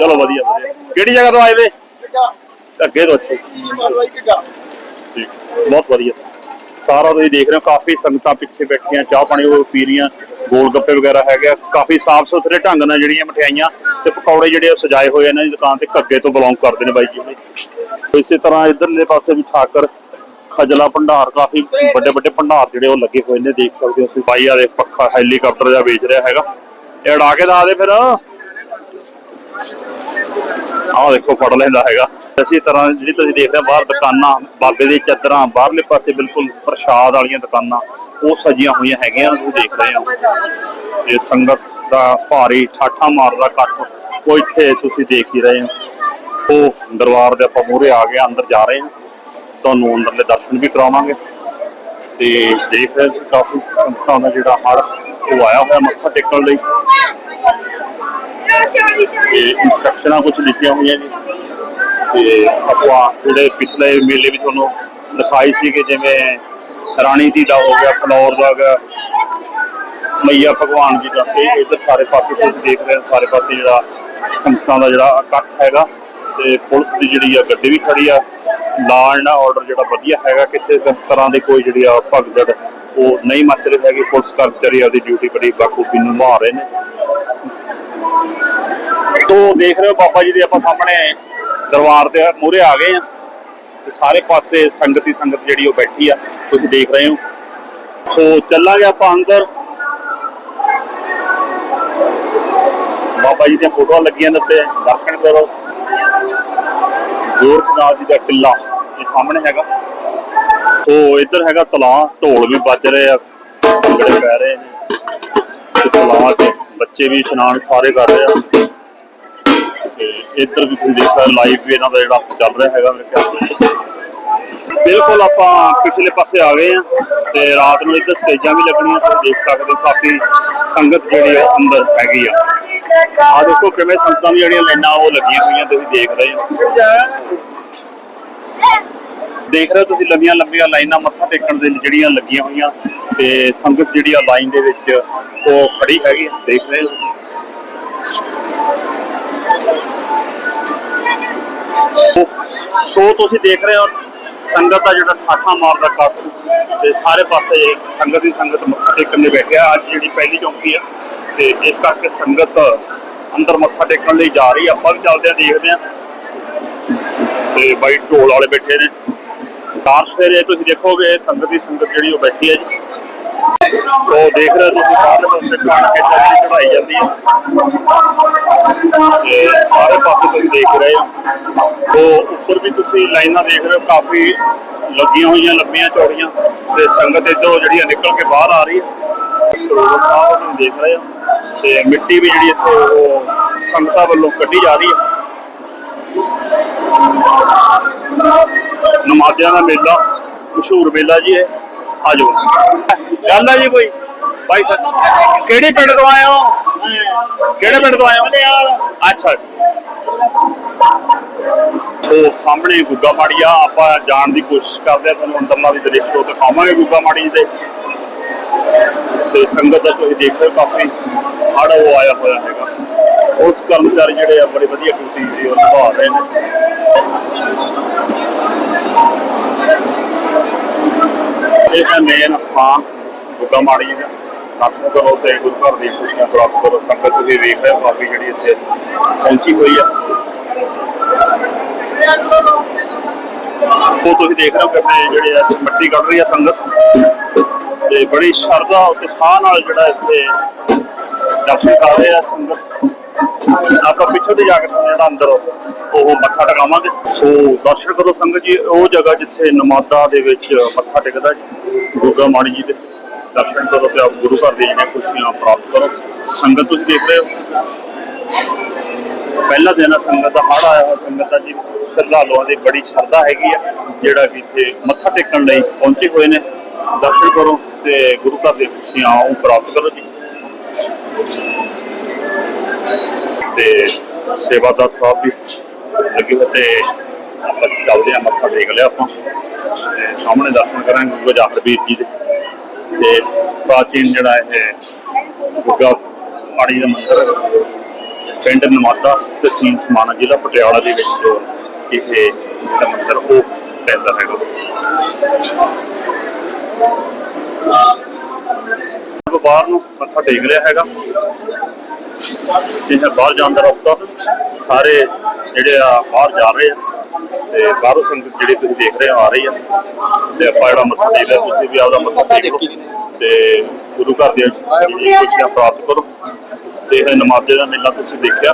ਚਲੋ ਵਧੀਆ ਵਧੀਆ। ਕਿਹੜੀ ਜਗ੍ਹਾ ਤੋਂ ਆਏ ਵੇ? ਅੱਗੇ ਤੋਂ ਅੱਛਾ। ਠੀਕ। ਬਹੁਤ ਵਧੀਆ। ਸਾਰਾ ਤੁਸੀਂ ਦੇਖ ਰਹੇ ਹੋ, ਕਾਫੀ ਸੰਗਤਾਂ ਪਿੱਛੇ ਬੈਠੀਆਂ, ਚਾਹ ਪਾਣੀ ਉਹ ਪੀ ਰਹੀਆਂ ਗੋਲ ਗੱਪੇ ਵਗੈਰਾ ਹੈਗੇ ਆ। ਕਾਫੀ ਸਾਫ਼ ਸੁਥਰੇ ਢੰਗ ਨਾਲ ਜਿਹੜੀਆਂ ਮਠਿਆਈਆਂ ਤੇ ਪਕੌੜੇ ਜਿਹੜੇ ਸਜਾਏ ਹੋਏ ਆ ਇਹਨਾਂ ਦੀ ਦੁਕਾਨ ਤੇ ਘੱਗੇ ਤੋਂ ਬਿਲੋਂਗ ਕਰਦੇ ਨੇ ਬਾਈ ਜੀ ਹੁਣੀ। ਇਸੇ ਤਰ੍ਹਾਂ ਇਧਰਲੇ ਪਾਸੇ ਵੀ ਠਾਕਰ, ਖਜਲਾ ਭੰਡਾਰ, ਕਾਫੀ ਵੱਡੇ ਵੱਡੇ ਭੰਡਾਰ ਜਿਹੜੇ ਉਹ ਲੱਗੇ ਹੋਏ ਨੇ, ਦੇਖ ਸਕਦੇ ਹੋ ਤੁਸੀਂ ਬਾਈ ਵਾਲੇ ਪੱਖਾ ਹੈਲੀਕਾਪਟਰ ਦਾ ਵੇਚ ਰਿਹਾ ਹੈਗਾ ਇਹ ਉਡਾ ਕੇ ਦੱਸ ਦੇ ਫਿਰ ਆਹ ਦੇਖੋ, ਫੜ ਲੈਂਦਾ ਹੈਗਾ ਇਸੇ ਤਰ੍ਹਾਂ ਜਿਹੜੀ ਤੁਸੀਂ ਦੇਖ ਰਹੇ ਹੋ, ਬਾਹਰ ਦੁਕਾਨਾਂ, ਬਾਬੇ ਦੇ ਚੱਦਰਾਂ, ਬਾਹਰਲੇ ਪਾਸੇ ਬਿਲਕੁਲ ਪ੍ਰਸ਼ਾਦ ਵਾਲੀਆਂ ਦੁਕਾਨਾਂ, ਉਹ ਸਜੀਆਂ ਹੋਈਆਂ ਹੈਗੀਆਂ ਤੁਸੀਂ ਦੇਖ ਰਹੇ ਹੋ। ਇਹ ਸੰਗਤ ਦਾ ਭਾਰੀ ਠਾਠਾ ਮਾਰਦਾ ਇਕੱਠ। ਉਹ ਇੱਥੇ ਤੁਸੀਂ ਦੇਖ ਹੀ ਰਹੇ ਹੋ। ਉਹ ਦਰਬਾਰ ਦੇ ਆਪਾਂ ਮੂਹਰੇ ਆ ਗਏ, ਅੰਦਰ ਜਾ ਰਹੇ ਹਾਂ। ਤੁਹਾਨੂੰ ਅੰਦਰਲੇ ਦਰਸ਼ਨ ਵੀ ਕਰਾਵਾਂਗੇ। ਤੇ ਦੇਖ ਰਹੇ ਕਾਫੀ ਸੰਗਤਾਂ ਦਾ ਜਿਹੜਾ ਹੜ, ਉਹ ਆਇਆ ਹੋਇਆ ਮੱਥਾ ਟੇਕਣ ਲਈ। ਤੇ ਇੰਸਟਰਕਸ਼ਨਾਂ ਕੁਝ ਲਿਖੀਆਂ ਹੋਈਆਂ ਜੀ ਤੇ ਆਪਾਂ ਜਿਹੜੇ ਪਿਛਲੇ ਮੇਲੇ ਵੀ ਤੁਹਾਨੂੰ ਦਿਖਾਈ ਸੀ ਕਿ ਜਿਵੇਂ ਰਾਣੀ ਦੀ ਦਾ ਹੋ ਗਿਆ, ਫਲੌਰ ਦਾ ਹੋ ਗਿਆ, ਮਈਆ ਭਗਵਾਨ ਜੀ ਦਾ। ਤੇ ਇਧਰ ਸਾਰੇ ਪਾਸੇ ਤੁਸੀਂ ਦੇਖ ਰਹੇ ਹੋ, ਸਾਰੇ ਪਾਸੇ ਜਿਹੜਾ ਸੰਗਤਾਂ ਦਾ ਜਿਹੜਾ ਇਕੱਠ ਹੈਗਾ ਤੇ ਪੁਲਿਸ ਦੀ ਜਿਹੜੀ ਆ ਗੱਡੀ ਵੀ ਖੜੀ ਆ। ਲਾਅ ਐਂਡ ਆਰਡਰ ਜਿਹੜਾ ਵਧੀਆ ਹੈਗਾ, ਕਿਸੇ ਤਰ੍ਹਾਂ ਦੀ ਕੋਈ ਜਿਹੜੀ ਆ ਭਗਦੜ ਉਹ ਨਹੀਂ ਮੱਚ ਰਹੇ ਹੈਗੇ। ਪੁਲਿਸ ਕਰਮਚਾਰੀ ਆਪਦੀ ਡਿਊਟੀ ਬੜੀ ਬਾਖੂਬੀ ਨਿਭਾ ਰਹੇ ਨੇ। ਤੋ ਦੇਖ ਰਹੇ ਹੋ ਬਾਬਾ ਜੀ ਦੇ ਆਪਾਂ ਸਾਹਮਣੇ ਦਰਬਾਰ ਦੇ ਮੂਹਰੇ ਆ ਗਏ ਆ ਤੇ ਸਾਰੇ ਪਾਸੇ ਸੰਗਤ ਹੀ ਸੰਗਤ ਜਿਹੜੀ ਉਹ ਬੈਠੀ ਆ, ਤੁਸੀਂ ਦੇਖ ਰਹੇ ਹੋ। ਸੋ ਚੱਲਾਂਗੇ ਆਪਾਂ ਅੰਦਰ। ਬਾਬਾ ਜੀ ਦੀਆਂ ਫੋਟੋਆਂ ਲੱਗੀਆਂ ਨੇ ਉੱਤੇ, ਦਰਸ਼ਨ ਕਰੋ। ਗੋਰਖਨਾਥ ਜੀ ਦਾ ਕਿਲਾ ਇਹ ਸਾਹਮਣੇ ਹੈਗਾ। ਸੋ ਇੱਧਰ ਹੈਗਾ ਤਲਾਅ ਢੋਲ ਵੀ ਵੱਜ ਰਹੇ ਆ, ਭੰਗੜੇ ਪੈ ਰਹੇ ਨੇ। ਤੇ ਤਲਾਅ 'ਚ ਬੱਚੇ ਵੀ ਇਸ਼ਨਾਨ ਸਾਰੇ ਕਰ ਰਹੇ ਆ। ਇੱਧਰ ਵੀ ਤੁਸੀਂ ਦੇਖ ਸਕਦੇ ਲਾਈਵ ਵੀ ਇਹਨਾਂ ਦਾ ਜਿਹੜਾ ਚੱਲ ਰਿਹਾ ਹੈਗਾ ਮੇਰੇ ਖਿਆਲ ਬਿਲਕੁਲ ਆਪਾਂ ਪਿਛਲੇ ਪਾਸੇ ਆ ਗਏ ਆ ਤੇ ਰਾਤ ਨੂੰ ਇੱਧਰ ਸਟੇਜਾਂ ਵੀ ਲੱਗਣੀਆਂ, ਤੁਸੀਂ ਦੇਖ ਸਕਦੇ ਹੋ, ਕਾਫੀ ਸੰਗਤ ਜਿਹੜੀ ਉਹ ਅੰਦਰ ਹੈਗੀ ਆ। ਆ ਦੇਖੋ ਕਿਵੇਂ ਸੰਗਤਾਂ ਦੀ ਜਿਹੜੀਆਂ ਲਾਈਨਾਂ ਉਹ ਲੱਗੀਆਂ ਹੋਈਆਂ, ਤੁਸੀਂ ਦੇਖ ਰਹੇ ਹੋ। ਦੇਖ ਰਹੇ ਹੋ ਤੁਸੀਂ ਲੰਬੀਆਂ ਲੰਬੀਆਂ ਲਾਈਨਾਂ ਮੱਥਾ ਟੇਕਣ ਦੇ ਜਿਹੜੀਆਂ ਲੱਗੀਆਂ ਹੋਈਆਂ ਤੇ ਸੰਗਤ ਜਿਹੜੀ ਆ ਲਾਈਨ ਦੇ ਵਿੱਚ ਉਹ ਖੜੀ ਹੈਗੀ ਦੇਖ ਰਹੇ ਹੋ। ਸੋ- ਤੁਸੀਂ ਦੇਖ ਰਹੇ ਹੋ ਸੰਗਤ ਦਾ ਜਿਹੜਾ ਠਾਠਾ ਮਾਰਦਾ ਕੱਟ ਤੇ ਸਾਰੇ ਪਾਸੇ ਸੰਗਤ ਹੀ ਸੰਗਤ ਮੱਥਾ ਟੇਕਣ ਲਈ ਬੈਠਿਆ ਅੱਜ ਜਿਹੜੀ ਪਹਿਲੀ ਚੌਂਕੀ ਆ ਤੇ ਇਸ ਕਰਕੇ ਸੰਗਤ ਅੰਦਰ ਮੱਥਾ ਟੇਕਣ ਲਈ ਜਾ ਰਹੀ ਆ। ਆਪਾਂ ਵੀ ਚੱਲਦੇ ਆ, ਦੇਖਦੇ ਆ। ਤੇ ਬਾਈ ਢੋਲ ਵਾਲੇ ਬੈਠੇ ਨੇ। ਕਾਰ ਸਵੇਰੇ ਤੁਸੀਂ ਦੇਖੋਗੇ, ਸੰਗਤ ਦੀ ਸੰਗਤ ਜਿਹੜੀ ਉਹ ਬੈਠੀ ਹੈ ਜੀ। ਉਹ ਦੇਖ ਰਹੇ ਹੋ ਤੁਸੀਂ ਸਾਰੇ ਪਾਸੇ ਖਾਣ ਕੇ ਚੱਲੀ ਚੜਾਈ ਜਾਂਦੀ ਹੈ ਤੇ ਸਾਰੇ ਪਾਸੇ ਤੁਸੀਂ ਦੇਖ ਰਹੇ ਹੋ। ਉਹ ਉੱਪਰ ਵੀ ਤੁਸੀਂ ਲਾਈਨਾਂ ਦੇਖ ਰਹੇ ਹੋ, ਕਾਫੀ ਲੱਗੀਆਂ ਹੋਈਆਂ ਲੰਬੀਆਂ ਚੌੜੀਆਂ। ਤੇ ਸੰਗਤ ਇੱਧਰੋਂ ਜਿਹੜੀ ਨਿਕਲ ਕੇ ਬਾਹਰ ਆ ਰਹੀ ਹੈ ਸਰੋਵਰ ਸਾਹਿਬ ਨੂੰ ਦੇਖ ਰਹੇ ਹੋ। ਤੇ ਮਿੱਟੀ ਵੀ ਜਿਹੜੀ ਇੱਥੇ ਉਹ ਸੰਗਤਾਂ ਵੱਲੋਂ ਕੱਢੀ ਜਾ ਰਹੀ ਹੈ ਨਮਾਜ਼ਿਆਂ ਦਾ ਮੇਲਾ, ਮਸ਼ਹੂਰ ਮੇਲਾ ਜੀ ਹੈ ਆ ਜਾਓ। ਗੱਲ ਆ ਜੀ ਕੋਈ। ਭਾਈ ਸਾਹਿਬ, ਕਿਹੜੇ ਪਿੰਡ ਤੋਂ ਆਏ ਹੋ? ਕਿਹੜੇ ਪਿੰਡ ਤੋਂ ਆਏ ਹੋ? ਅੱਛਾ ਉਹ ਸਾਹਮਣੇ ਗੁੱਗਾ ਮਾੜੀ ਆ, ਆਪਾਂ ਜਾਣ ਦੀ ਕੋਸ਼ਿਸ਼ ਕਰਦੇ ਆ, ਤੁਹਾਨੂੰ ਅੰਦਰਲਾ ਵੀ ਦ੍ਰਿਸ਼ ਉਹ ਦਿਖਾਵਾਂਗੇ ਗੁੱਗਾ ਮਾੜੀ ਦੇ। ਤੇ ਸੰਗਤ ਦਾ ਤੁਸੀਂ ਦੇਖ, ਕਾਫੀ ਹੜ ਉਹ ਆਇਆ ਹੋਇਆ ਹੈਗਾ। ਉਸ ਕਰਮਚਾਰੀ ਜਿਹੜੇ ਆ, ਬੜੇ ਵਧੀਆ ਡਿਊਟੀ ਦੀ ਉਹ ਨਿਭਾ ਰਹੇ ਨੇ। ਇਹ ਹੈ ਮੇਨ ਸਥਾਨ ਗੁੱਗਾ ਮਾੜੀ ਦਾ। ਦਰਸ਼ਨ ਕਰੋ ਤੇ ਗੁਰੂ ਘਰ ਦੀਆਂ ਖੁਸ਼ੀਆਂ ਪ੍ਰਾਪਤ ਕਰੋ, ਸੰਗਤ ਤੁਸੀਂ ਵੇਖ ਰਹੇ ਹੋ, ਕਾਫੀ ਜਿਹੜੀ ਇੱਥੇ ਪਹੁੰਚੀ ਹੋਈ ਆ। ਉਹ ਤੁਸੀਂ ਦੇਖ ਰਹੇ ਹੋ ਕਿ ਜਿਹੜੇ ਆ, ਮਿੱਟੀ ਕੱਢ ਰਹੀ ਆ ਸੰਗਤ। ਤੇ ਬੜੀ ਸ਼ਰਧਾ ਉਤਸ਼ਾਹ ਨਾਲ ਜਿਹੜਾ ਇੱਥੇ ਦਰਸ਼ਨ ਕਰ ਰਹੇ ਆ ਸੰਗਤ। ਆਪਾਂ ਪਿੱਛੇ ਤੇ ਜਾ ਕੇ ਤੁਹਾਨੂੰ ਜਿਹੜਾ ਅੰਦਰ ਉਹ ਮੱਥਾ ਟਿਕਾਵਾਂਗੇ। ਸੋ ਦਰਸ਼ਨ ਕਰੋ ਸੰਗਤ ਜੀ, ਉਹ ਜਗ੍ਹਾ ਜਿੱਥੇ ਨਮਾਦਾ ਦੇ ਵਿੱਚ ਮੱਥਾ ਟਿਕਦਾ ਜੀ ਗੁਰਗਾ ਮਾੜੀ ਜੀ ਦੇ। ਦਰਸ਼ਨ ਕਰੋ ਤੇ ਆਪ ਗੁਰੂ ਘਰ ਦੀਆਂ ਜਿਹੜੀਆਂ ਖੁਸ਼ੀਆਂ ਪ੍ਰਾਪਤ ਕਰੋ। ਸੰਗਤ ਤੁਸੀਂ ਦੇਖ ਰਹੇ ਹੋ। ਪਹਿਲਾ ਦਿਨ ਆ ਸੰਗਤ ਦਾ ਹੜ ਆਇਆ ਹੋਇਆ। ਸੰਗਤ ਦਾ ਜੀ ਸ਼ਰਧਾਲੂਆਂ ਦੀ ਬੜੀ ਸ਼ਰਧਾ ਹੈਗੀ ਆ, ਜਿਹੜਾ ਕਿ ਇੱਥੇ ਮੱਥਾ ਟੇਕਣ ਲਈ ਪਹੁੰਚੇ ਹੋਏ ਨੇ। ਦਰਸ਼ਨ ਕਰੋ ਤੇ ਗੁਰੂ ਘਰ ਦੀਆਂ ਖੁਸ਼ੀਆਂ ਉਹ ਪ੍ਰਾਪਤ ਕਰੋ ਜੀ। ਤੇ ਸੇਵਾਦਾਰ ਸਾਹਿਬ ਵੀ ਲੱਗੇ ਹੋਏ ਤੇ ਆਪਾਂ ਚੱਲਦੇ ਆ ਮੱਥਾ ਟੇਕ ਲਿਆ ਆਪਾਂ। ਤੇ ਸਾਹਮਣੇ ਦਰਸ਼ਨ ਕਰਾਂਗੇ ਗੁਰੂ ਜਾਖੜ ਵੀਰ ਜੀ ਦੇ। ਤੇ ਪ੍ਰਾਚੀਨ ਜਿਹੜਾ ਇਹ ਗੁੱਗਾ ਪਾਣੀ ਦਾ ਮੰਦਿਰ ਪਿੰਡ ਨਮਾਦਾ ਤਹਿਸੀਲ ਸਮਾਣਾ ਜ਼ਿਲ੍ਹਾ ਪਟਿਆਲਾ ਦੇ ਵਿੱਚ ਜੋ ਇਹ ਮੰਦਿਰ, ਉਹ ਪੈਂਦਾ ਹੈਗਾ। ਬਾਹਰ ਨੂੰ ਮੱਥਾ ਟੇਕ ਰਿਹਾ ਹੈਗਾ। ਇਹ ਬਾਹਰ ਜਾਣ ਦਾ ਰਸਤਾ। ਸਾਰੇ ਜਿਹੜੇ ਆ ਬਾਹਰ ਜਾ ਰਹੇ ਆ ਤੇ ਬਾਹਰੋਂ ਸੰਗਤ ਜਿਹੜੀ ਤੁਸੀਂ ਦੇਖ ਰਹੇ ਹੋ ਆ ਰਹੀ ਆ। ਤੇ ਆਪਾਂ ਜਿਹੜਾ ਮੱਥਾ ਟੇਕ ਲਿਆ ਤੁਸੀਂ ਵੀ ਆਪਦਾ ਮੱਥਾ ਟੇਕ ਲਓ। ਤੇ ਗੁਰੂ ਘਰ ਦੀਆਂ ਜਿਹੜੀਆਂ ਖੁਸ਼ੀਆਂ ਪ੍ਰਾਪਤ ਕਰੋ। ਤੇ ਇਹ ਨਮਾਜ਼ੇ ਦਾ ਮੇਲਾ ਤੁਸੀਂ ਦੇਖਿਆ।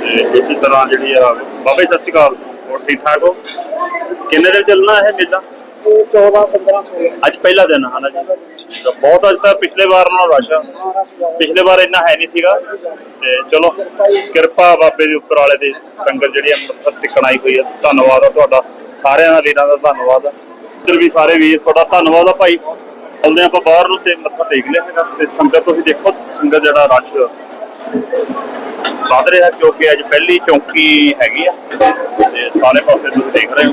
ਤੇ ਇਸੇ ਤਰ੍ਹਾਂ ਜਿਹੜੀ ਆ ਬਾਬਾ ਜੀ ਸਤਿ ਸ਼੍ਰੀ ਅਕਾਲ ਹੋਰ ਠੀਕ ਠਾਕ ਹੋ? ਕਿੰਨੇ ਦਿਨ ਚੱਲਣਾ ਇਹ ਮੇਲਾ? ਇਹ 14 15 16 ਅੱਜ ਪਹਿਲਾ ਦਿਨ ਹੈ ਨਾ ਜੀ? ਤਾਂ ਬਹੁਤ ਅੱਜ ਤਾਂ ਪਿਛਲੇ ਵਾਰ ਨਾਲੋਂ ਰਸ਼ ਆ। ਪਿਛਲੇ ਵਾਰ ਇੰਨਾ ਹੈ ਨਹੀਂ ਸੀਗਾ। ਤੇ ਚਲੋ ਕਿਰਪਾ ਬਾਬੇ ਦੇ ਉੱਪਰ ਵਾਲੇ ਦੀ ਸੰਗਤ ਜਿਹੜੀ ਮੱਥਾ ਟੇਕਣ ਆਈ ਹੋਈ ਹੈ ਧੰਨਵਾਦ ਆ ਤੁਹਾਡਾ। ਸਾਰਿਆਂ ਦਾ ਵੀਰਾਂ ਦਾ ਧੰਨਵਾਦ ਆ। ਇੱਧਰ ਵੀ ਸਾਰੇ ਵੀਰ ਤੁਹਾਡਾ ਧੰਨਵਾਦ ਆ ਭਾਈ। ਆਉਂਦੇ ਆਪਾਂ ਬਾਹਰ ਨੂੰ ਤੇ ਮੱਥਾ ਟੇਕ ਲਿਆ ਹੈਗਾ ਤੇ ਸੰਗਤ ਤੁਸੀਂ ਦੇਖੋ, ਸੰਗਤ ਜਿਹੜਾ ਰਸ਼ ਵੱਧ ਰਿਹਾ ਕਿਉਂਕਿ ਅੱਜ ਪਹਿਲੀ ਚੌਂਕੀ ਹੈਗੀ ਆ ਤੇ ਸਾਰੇ ਪਾਸੇ ਤੁਸੀਂ ਦੇਖ ਰਹੇ ਹੋ।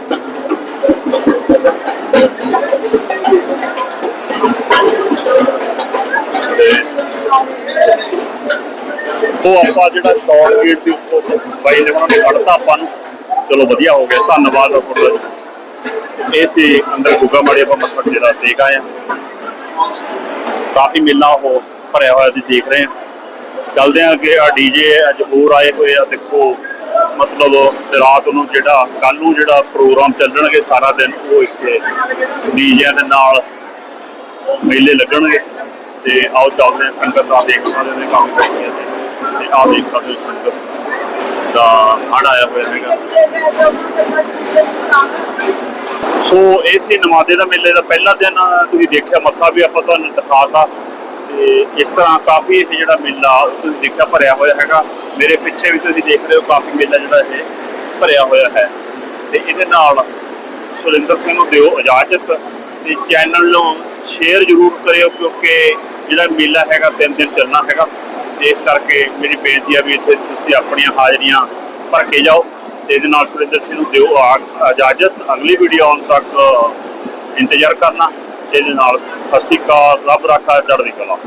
ਉਹ ਆਪਾਂ ਜਿਹੜਾ ਸ਼ਾਰਟ ਗੇਟ ਸੀ ਉੱਥੋਂ ਬਾਈ ਨੇ ਉਹਨਾਂ ਨੇ ਕੱਢਤਾ ਆਪਾਂ ਨੂੰ। ਚਲੋ ਵਧੀਆ ਹੋ ਗਿਆ, ਧੰਨਵਾਦ ਤੁਹਾਡਾ। ਇਹ ਸੀ ਅੰਦਰ ਗੁੱਗਾ ਮਾੜੀ ਆਪਾਂ ਮੱਥਾ ਜਿਹੜਾ ਦੇਖ ਆਏ ਆ। ਕਾਫੀ ਮੇਲਾ ਉਹ ਭਰਿਆ ਹੋਇਆ ਤੁਸੀਂ ਦੇਖ ਰਹੇ ਆ ਚੱਲਦੇ ਆ ਕਿ ਆ ਡੀਜੇ ਅੱਜ ਹੋਰ ਆਏ ਹੋਏ ਆ, ਦੇਖੋ, ਮਤਲਬ ਰਾਤ ਨੂੰ ਜਿਹੜਾ ਕੱਲ ਨੂੰ ਜਿਹੜਾ ਪ੍ਰੋਗਰਾਮ ਚੱਲਣਗੇ ਸਾਰਾ ਦਿਨ, ਉਹ ਇੱਥੇ ਡੀਜਿਆਂ ਦੇ ਨਾਲ ਮੇਲੇ ਲੱਗਣਗੇ। ਤੇ ਆਓ ਚੱਲਦੇ ਹਾਂ, ਸੰਗਤ ਦਾ ਦੇਖ ਸਕਦੇ ਨੇ ਕੰਮ ਕਰਦੀਆਂ ਤੇ ਤੇ ਆਹ ਦੇਖ ਸਕਦੇ ਹੋ ਸੰਗਤ ਦਾ ਹੜ ਆਇਆ ਹੋਇਆ ਹੈਗਾ। ਸੋ ਇਹ ਸੀ ਨਮਾਜ਼ੇ ਦਾ ਮੇਲੇ ਦਾ ਪਹਿਲਾ ਦਿਨ। ਤੁਸੀਂ ਦੇਖਿਆ ਮੱਥਾ ਵੀ ਆਪਾਂ ਤੁਹਾਨੂੰ ਦਿਖਾਤਾ। ਤੇ ਇਸ ਤਰ੍ਹਾਂ ਕਾਫੀ ਇਹ ਜਿਹੜਾ ਮੇਲਾ ਤੁਸੀਂ ਦੇਖਿਆ ਭਰਿਆ ਹੋਇਆ ਹੈਗਾ। ਮੇਰੇ ਪਿੱਛੇ ਵੀ ਤੁਸੀਂ ਦੇਖ ਰਹੇ ਹੋ ਕਾਫੀ ਮੇਲਾ ਜਿਹੜਾ ਇਹ ਭਰਿਆ ਹੋਇਆ ਹੈ। ਤੇ ਇਹਦੇ ਨਾਲ ਸੁਰਿੰਦਰ ਸਿੰਘ ਨੂੰ ਦਿਓ ਇਜਾਜ਼ਤ। ਤੇ ਚੈਨਲ ਨੂੰ ਸ਼ੇਅਰ ਜ਼ਰੂਰ ਕਰਿਓ ਕਿਉਂਕਿ ਜਿਹੜਾ ਮੇਲਾ ਹੈਗਾ, ਤਿੰਨ ਦਿਨ ਚੱਲਣਾ ਹੈਗਾ। ਇਸ ਕਰਕੇ ਮੇਰੀ ਬੇਨਤੀ ਆ ਵੀ ਇੱਥੇ ਤੁਸੀਂ ਆਪਣੀਆਂ ਹਾਜ਼ਰੀਆਂ ਭਰ ਕੇ ਜਾਓ। ਇਹਦੇ ਨਾਲ ਸੁਰਿੰਦਰ ਸਿੰਘ ਨੂੰ ਦਿਓ ਆ- ਇਜਾਜ਼ਤ। ਅਗਲੀ ਵੀਡੀਓ ਆਉਣ ਤੱਕ ਇੰਤਜ਼ਾਰ ਕਰਨਾ। ਇਹਦੇ ਨਾਲ ਸਤਿ ਸ਼੍ਰੀ ਅਕਾਲ, ਰੱਬ ਰਾਖਾ ਚੜ੍ਹਦੀ ਕਲਾ।